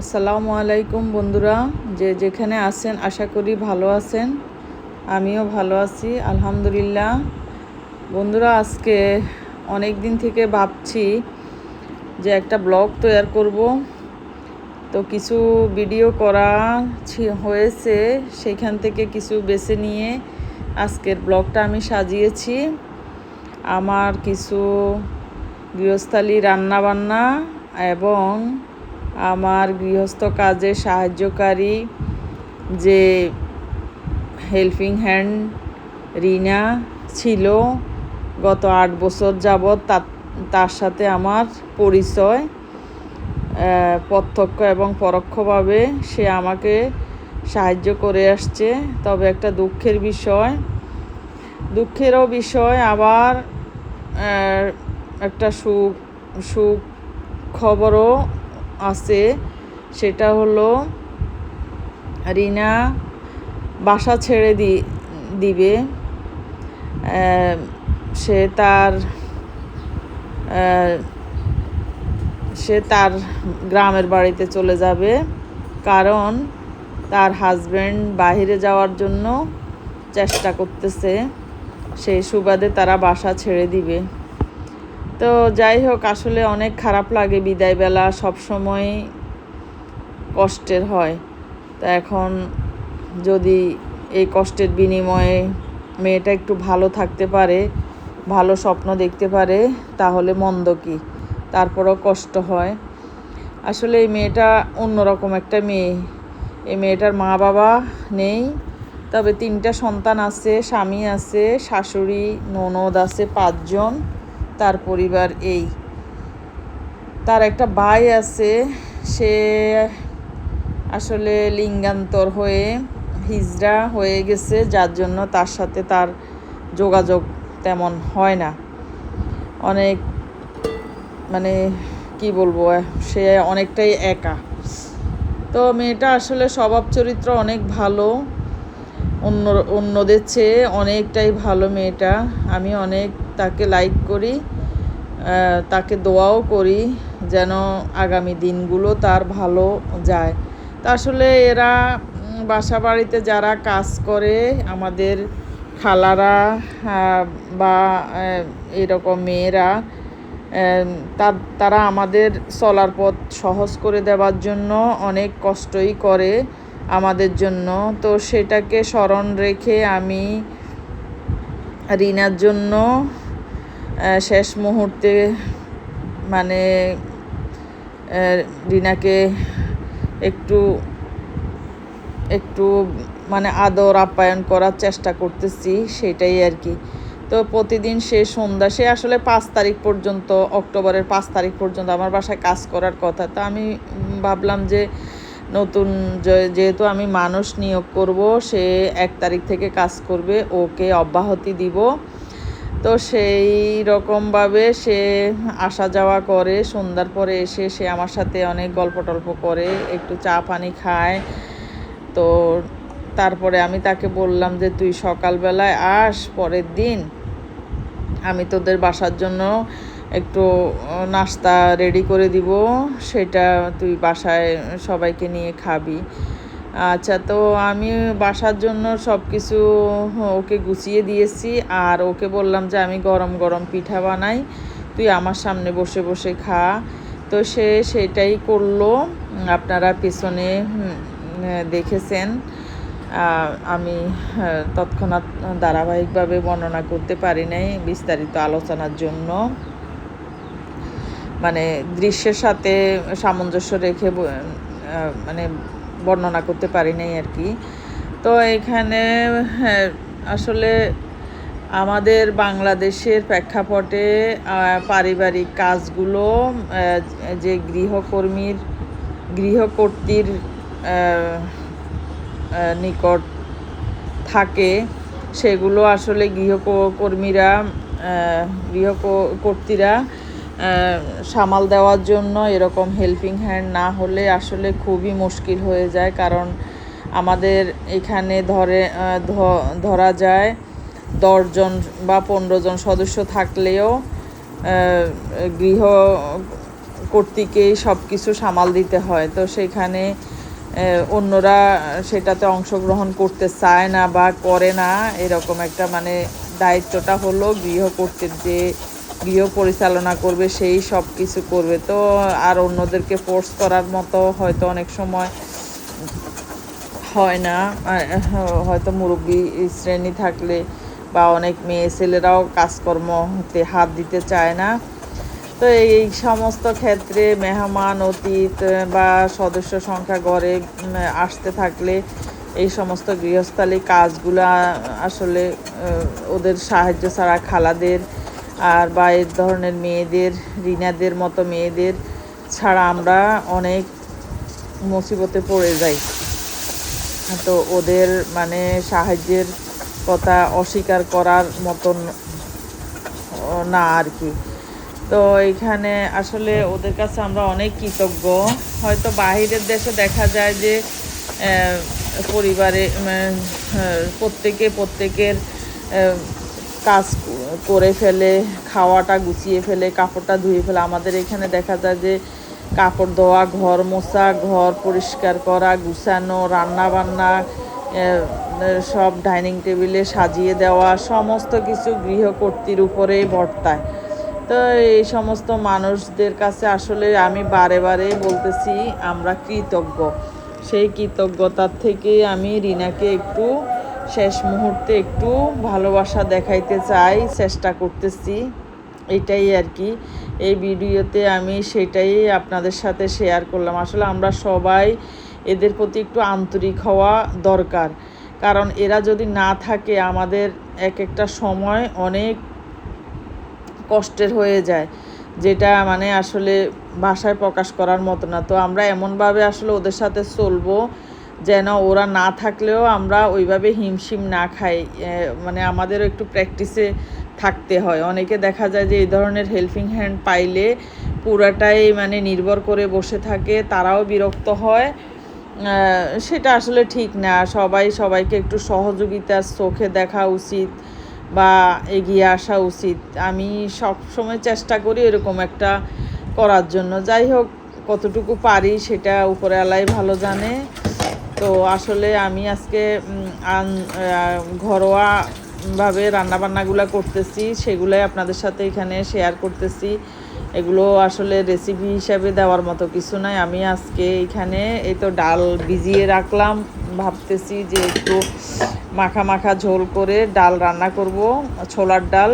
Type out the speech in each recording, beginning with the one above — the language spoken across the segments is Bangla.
আসসালামু আলাইকুম বন্ধুরা, যে যেখানে আছেন আশা করি ভালো আছেন, আমিও ভালো আছি, আলহামদুলিল্লাহ। বন্ধুরা, আজকে অনেক দিন থেকে ভাবছি যে একটা ব্লগ তৈরি করব। তো কিছু ভিডিও করা হয়েছে সেখান থেকে কিছু বেছে নিয়ে আজকের ব্লগটা আমি সাজিয়েছি। আমার কিছু গৃহস্থালী রান্নাবান্না এবং আমার গৃহস্থ কাজে সাহায্যকারী যে হেল্পিং হ্যান্ড রিনা ছিল, গত আট বছর যাবৎ তার সাথে আমার পরিচয় প্রত্যক্ষ এবং পরোক্ষভাবে সে আমাকে সাহায্য করে আসছে। তবে একটা দুঃখের বিষয়, দুঃখেরও বিষয় আবার একটা সুখ সুখ খবরও আছে, সেটা হলো রিনা বাসা ছেড়ে দি, দিবে। সে তার সে তার গ্রামের বাড়িতে চলে যাবে। কারণ তার হাজব্যান্ড বাইরে যাওয়ার জন্য চেষ্টা করতেছে। সেই সুবাদে তারা বাসা ছেড়ে দিবে। তো যাই হোক, আসলে অনেক খারাপ লাগে বিদায়বেলা সবসময় কষ্টের হয়। তা এখন যদি এই কষ্টের বিনিময়ে মেয়েটা একটু ভালো থাকতে পারে, ভালো স্বপ্ন দেখতে পারে, তাহলে মন্দ কি? তারপরও কষ্ট হয়। আসলে এই মেয়েটা অন্যরকম একটা মেয়ে। এই মেয়েটার মা বাবা নেই, তবে তিনটা সন্তান আছে, স্বামী আছে, শাশুড়ি, ননদ আছে, পাঁচজন। তার পরিবার এই। তার একটা ভাই আছে, সে আসলে লিঙ্গান্তর হয়ে হিজড়া হয়ে গেছে, যার জন্য তার সাথে তার যোগাযোগ তেমন হয় না। অনেক মানে কি বলব, সে অনেকটাই একা। তো মেয়েটা আসলে স্বভাব চরিত্র অনেক ভালো, অন্য, অন্যদের চেয়ে অনেকটাই ভালো মেয়েটা। আমি অনেক তাকে লাইক করি তাকে দোয়াও করি যেন আগামী দিনগুলো তার ভালো যায়। তা আসলে এরা বাসা বাড়িতে যারা কাজ করে, আমাদের খালারা বা এরকম মেয়েরা তা- তারা আমাদের চলার পথ সহজ করে দেওয়ার জন্য অনেক কষ্টই করে আমাদের জন্য। তো সেটাকে স্মরণ রেখে আমি রিনার জন্য শেষ মুহূর্তে মানে রিনাকে একটু একটু মানে আদর আপ্যায়ন করার চেষ্টা করতেছি, সেটাই আর কি। তো প্রতিদিন সে সন্ধ্যা, সে আসলে পাঁচ তারিখ পর্যন্ত, অক্টোবরের পাঁচ তারিখ পর্যন্ত আমার বাসায় কাজ করার কথা। তো আমি ভাবলাম যে নতুন যেহেতু আমি মানুষ নিয়োগ করব, সে এক তারিখ থেকে কাজ করবে, ওকে অব্যাহতি দিব। তো সেই রকমভাবে সে আসা যাওয়া করে। সন্ধ্যার পরে এসে সে আমার সাথে অনেক গল্প টল্প করে, একটু চা পানি খায়। তো তারপরে আমি তাকে বললাম যে, তুই সকালবেলায় আস, পরের দিন আমি তোদের বাসার জন্য একটু নাস্তা রেডি করে দিব। সেটা তুই বাসায় সবাইকে নিয়ে খাবি। আচ্ছা তো আমি বাসার জন্য সব কিছু ওকে গুছিয়ে দিয়েছি। আর ওকে বললাম যে, আমি গরম গরম পিঠা বানাই, তুই আমার সামনে বসে বসে খা। তো সে সেটাই করল। আপনারা পেছনে দেখেছেন। আমি তৎক্ষণাৎ ধারাবাহিকভাবে বর্ণনা করতে পারি নাই বিস্তারিত আলোচনার জন্য। মানে দৃশ্যের সাথে সামঞ্জস্য রেখে মানে বর্ণনা করতে পারি নাই আর কি। তো এখানে হ্যাঁ, আসলে আমাদের বাংলাদেশের প্রেক্ষাপটে পারিবারিক কাজগুলো যে গৃহকর্মীর আহ, নিকট থাকে সেগুলো আসলে গৃহকর্মীরা আহ, সামাল দেওয়ার জন্য এরকম হেল্পিং হ্যান্ড না হলে আসলে খুবই মুশকিল হয়ে যায়। কারণ আমাদের এখানে ধরে ধরা যায় দশজন বা পনেরো জন সদস্য থাকলেও গৃহ কর্তৃকেই সব কিছু সামাল দিতে হয়। তো সেখানে অন্যরা সেটাতে অংশগ্রহণ করতে চায় না বা করে না, এরকম একটা মানে দায়িত্বটা হলো গৃহকর্ত্রীর যে গৃহ পরিচালনা করবে, সেই সব কিছু করবে। তো আর অন্যদেরকে ফোর্স করার মতো হয়তো অনেক সময় হয় না। হয়তো মুরব্বী শ্রেণি থাকলে বা অনেক মেয়ে ছেলেরাও কাজকর্মতে হাত দিতে চায় না। তো এই সমস্ত ক্ষেত্রে মেহমান, অতীত বা সদস্য সংখ্যা ঘরে আসতে থাকলে এই সমস্ত গৃহস্থালী কাজগুলা আসলে ওদের সাহায্য ছাড়া খালাদের আর বা এই ধরনের মেয়েদের রিনাদের মতো মেয়েদের ছাড়া আমরা অনেক মুসিবতে পড়ে যাই। তো ওদের মানে সাহায্যের কথা অস্বীকার করার মতন না আর কি। তো এখানে আসলে ওদের কাছে আমরা অনেক কৃতজ্ঞ। হয়তো বাহিরের দেশে দেখা যায় যে পরিবারে উম, প্রত্যেকে প্রত্যেকের কাজ করে ফেলে, খাওয়াটা গুছিয়ে ফেলে, কাপড়টা ধুয়ে ফেলে। আমাদের এখানে দেখা যায় যে কাপড় ধোয়া, ঘর মোছা, ঘর পরিষ্কার করা, গুছানো রান্না বান্না সব ডাইনিং টেবিলে সাজিয়ে দেওয়া, সমস্ত কিছু গৃহকর্ত্রীর উপরেই বর্তায়। তো এই সমস্ত মানুষদের কাছে আসলে আমি বারে বারে বলতেছি, আমরা কৃতজ্ঞ। সেই কৃতজ্ঞতার থেকে আমি রিনাকে একটু শেষ মুহূর্তে একটু ভালোবাসা দেখাইতে চাই, চেষ্টা করতেছি। এটাই আর কি। এই ভিডিওতে আমি সেটাই আপনাদের সাথে শেয়ার করলাম। আসলে আমরা সবাই এদের প্রতি একটু আন্তরিক হওয়া দরকার। কারণ এরা যদি না থাকে, আমাদের এক একটা সময় অনেক কষ্টের হয়ে যায়। যেটা মানে আসলে ভাষায় প্রকাশ করার মতো না। তো আমরা এমনভাবে আসলে ওদের সাথে চলবো যেন ওরা না থাকলেও আমরা ওইভাবে হিমশিম না খাই। মানে আমাদেরও একটু প্র্যাকটিসে থাকতে হয়। অনেকে দেখা যায় যে এই ধরনের হেল্পিং হ্যান্ড পাইলে পুরাটাই মানে নির্ভর করে বসে থাকে, তারাও বিরক্ত হয়। সেটা আসলে ঠিক না। সবাই সবাইকে একটু সহযোগিতার চোখে দেখা উচিত বা এগিয়ে আসা উচিত। আমি সব সময় চেষ্টা করি এরকম একটা করার জন্য। যাই হোক, কতটুকু পারি সেটা উপরে আলাই ভালো জানে। তো আসলে আমি আজকে আহ, ঘরোয়াভাবে রান্নাবান্নাগুলো করতেছি সেগুলোই আপনাদের সাথে এখানে শেয়ার করতেছি। এগুলো আসলে রেসিপি হিসাবে দেওয়ার মতো কিছু নয় আমি আজকে এখানে এই তো ডাল ভিজিয়ে রাখলাম। ভাবতেছি যে একটু মাখা মাখা ঝোল করে ডাল রান্না করব ছোলার ডাল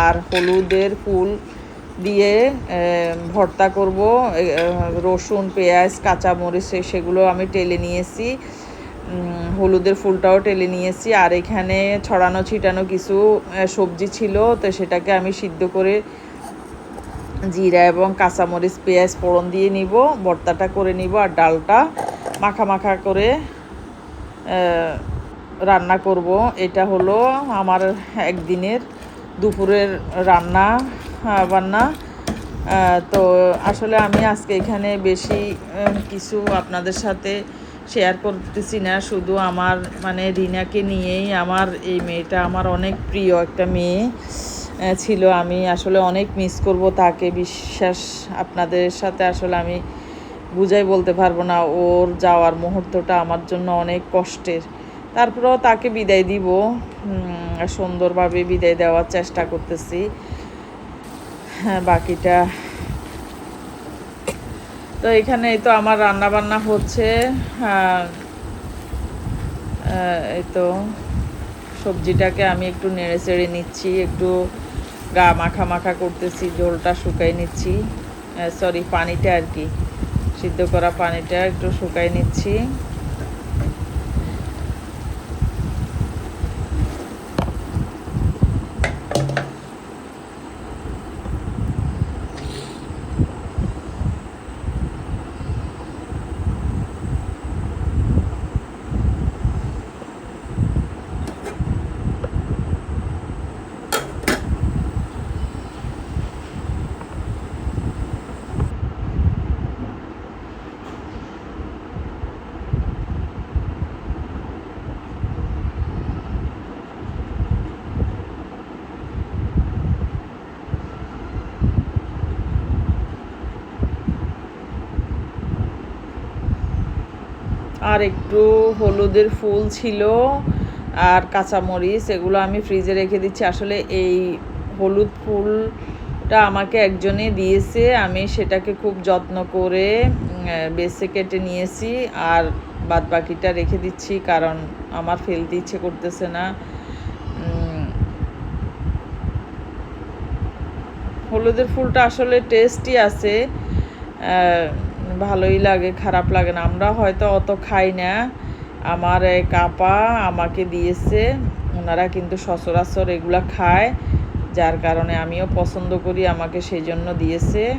আর হলুদের ফুল। দিয়ে ভর্তা করব রসুন, পেঁয়াজ, কাঁচামরিচ সেগুলো আমি টেলে নিয়েছি। হলুদের ফুলটাও টেলে নিয়েছি। আর এখানে ছড়ানো, ছিটানো কিছু সবজি ছিল, তো সেটাকে আমি সিদ্ধ করে জিরা এবং কাঁচামরিচ, পেঁয়াজ, ফোড়ন দিয়ে নিব, ভর্তাটা করে নিব আর ডালটা মাখা মাখা করে রান্না করব। এটা হলো আমার একদিনের দুপুরের রান্না। বান্না তো আসলে আমি আজকে এখানে বেশি কিছু আপনাদের সাথে শেয়ার করতেছি না। শুধু আমার মানে রিনাকে নিয়েই আমার এই মেয়েটা আমার অনেক প্রিয় একটা মেয়ে ছিল। আমি আসলে অনেক মিস করব তাকে। বিশ্বাস আপনাদের সাথে আসলে আমি বুঝাই বলতে পারব না। ওর যাওয়ার মুহূর্তটা আমার জন্য অনেক কষ্টের। তারপরেও তাকে বিদায় দিব। সুন্দরভাবে বিদায় দেওয়ার চেষ্টা করতেছি। বাকিটা। তো এখানে এই তো আমার রান্না বান্না হচ্ছে হ্যাঁ, এই তো সবজিটাকে আমি একটু নেড়ে চেড়ে নিচ্ছি একটু গা মাখা মাখা করতেছি ঝোলটা শুকাই নিচ্ছি সরি পানিটা আর কি সিদ্ধ করা পানিটা একটু শুকাই নিচ্ছি। আর একটু হলুদের ফুল ছিল আর কাঁচামরিচ, এগুলো আমি ফ্রিজে রেখে দিচ্ছি। আসলে এই হলুদ ফুলটা আমাকে একজনে দিয়েছে, আমি সেটাকে খুব যত্ন করে বেছে কেটে নিয়েছি আর বাদ বাকিটা রেখে দিচ্ছি কারণ আমার ফেলতে ইচ্ছে করতেছে না। হলুদের ফুলটা আসলে টেস্টি আছে ভালোই লাগে, খারাপ লাগে না। আমরা হয়তো অত খাই না। আমার এক আপা আমাকে দিয়েছে, ওনারা কিন্তু সচরাচর এগুলা খায়, যার কারণে আমিও পছন্দ করি, আমাকে সেই জন্য দিয়েছে।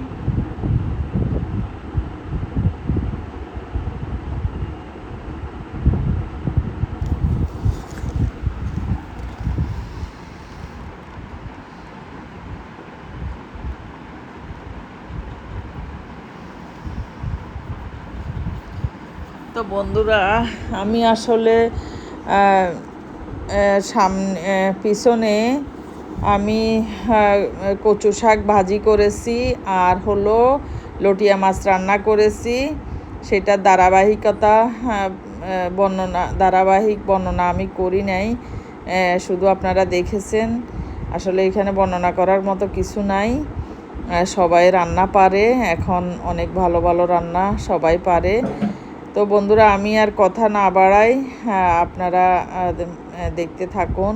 তো বন্ধুরা, আমি আসলে সামনে পিছনে আমি কচু শাক ভাজি করেছি আর হলো লটিয়া মাছ রান্না করেছি। সেটার ধারাবাহিকতা বর্ণনা, ধারাবাহিক বর্ণনা আমি করি নাই শুধু আপনারা দেখেছেন। আসলে এখানে বর্ণনা করার মতো কিছু নাই। সবাই রান্না পারে, এখন অনেক ভালো ভালো রান্না সবাই পারে। তো বন্ধুরা আমি আর কথা না বাড়াই হ্যাঁ, আপনারা দেখতে থাকুন।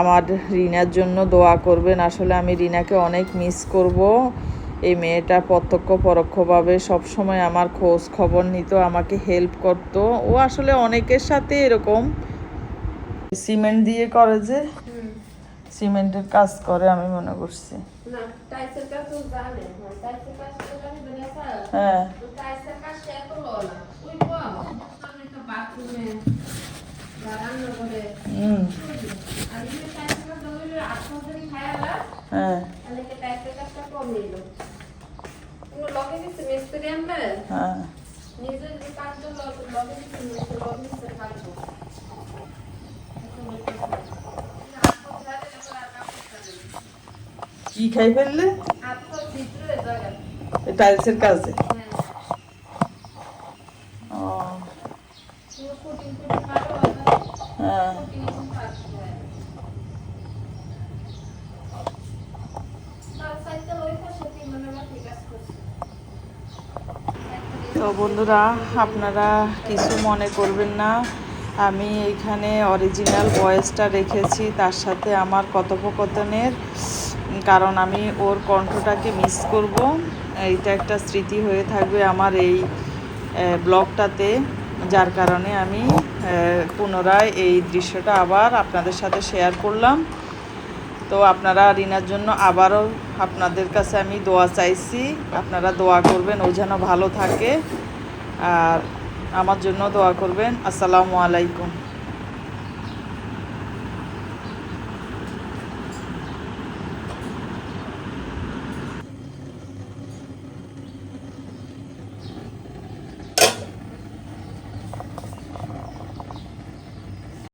আমার রিনার জন্য দোয়া করবেন। আসলে আমি রিনাকে অনেক মিস করব। এই মেয়েটা প্রত্যক্ষ পরোক্ষভাবে সবসময় আমার খোঁজ খবর নিত আমাকে হেল্প করতো। ও আসলে অনেকের সাথে এরকম সিমেন্ট দিয়ে করে যে সিমেন্টের কাজ করে আমি মনে করছি। হ্যাঁ হ্যাঁ। তো টাইসের কাজ সে তো ললা ওই তো আমি তো বাথরুমে রান্না করে হুম আর এই টাইসের কাজ হইল আটশো দিন খায়ালা হ্যাঁ তাহলে কি টাইসের কাজটা কম নিল কোনো লগে দিচ্ছে মিস্ত্রি আনবে হ্যাঁ নিজের যে কাজটা লগে দিচ্ছে মিস্ত্রি লগে দিচ্ছে কাজটা কি খাই ফেললে? টাইলসের কাজে। হ্যাঁ। তো বন্ধুরা, আপনারা কিছু মনে করবেন না। আমি এখানে অরিজিনাল ভয়েসটা রেখেছি, তার সাথে আমার কথোপকথনের কারণ আমি ওর কণ্ঠটাকে মিস করব। এইটা একটা স্মৃতি হয়ে থাকবে আমার এই ব্লগটাতে। যার কারণে আমি পুনরায় এই দৃশ্যটা আবার আপনাদের সাথে শেয়ার করলাম। তো আপনারা রিনার জন্য আবারও আপনাদের কাছে আমি দোয়া চাইছি। আপনারা দোয়া করবেন, ও যেন ভালো থাকে। আর আমার জন্য দোয়া করবেন। আসসালামু আলাইকুম।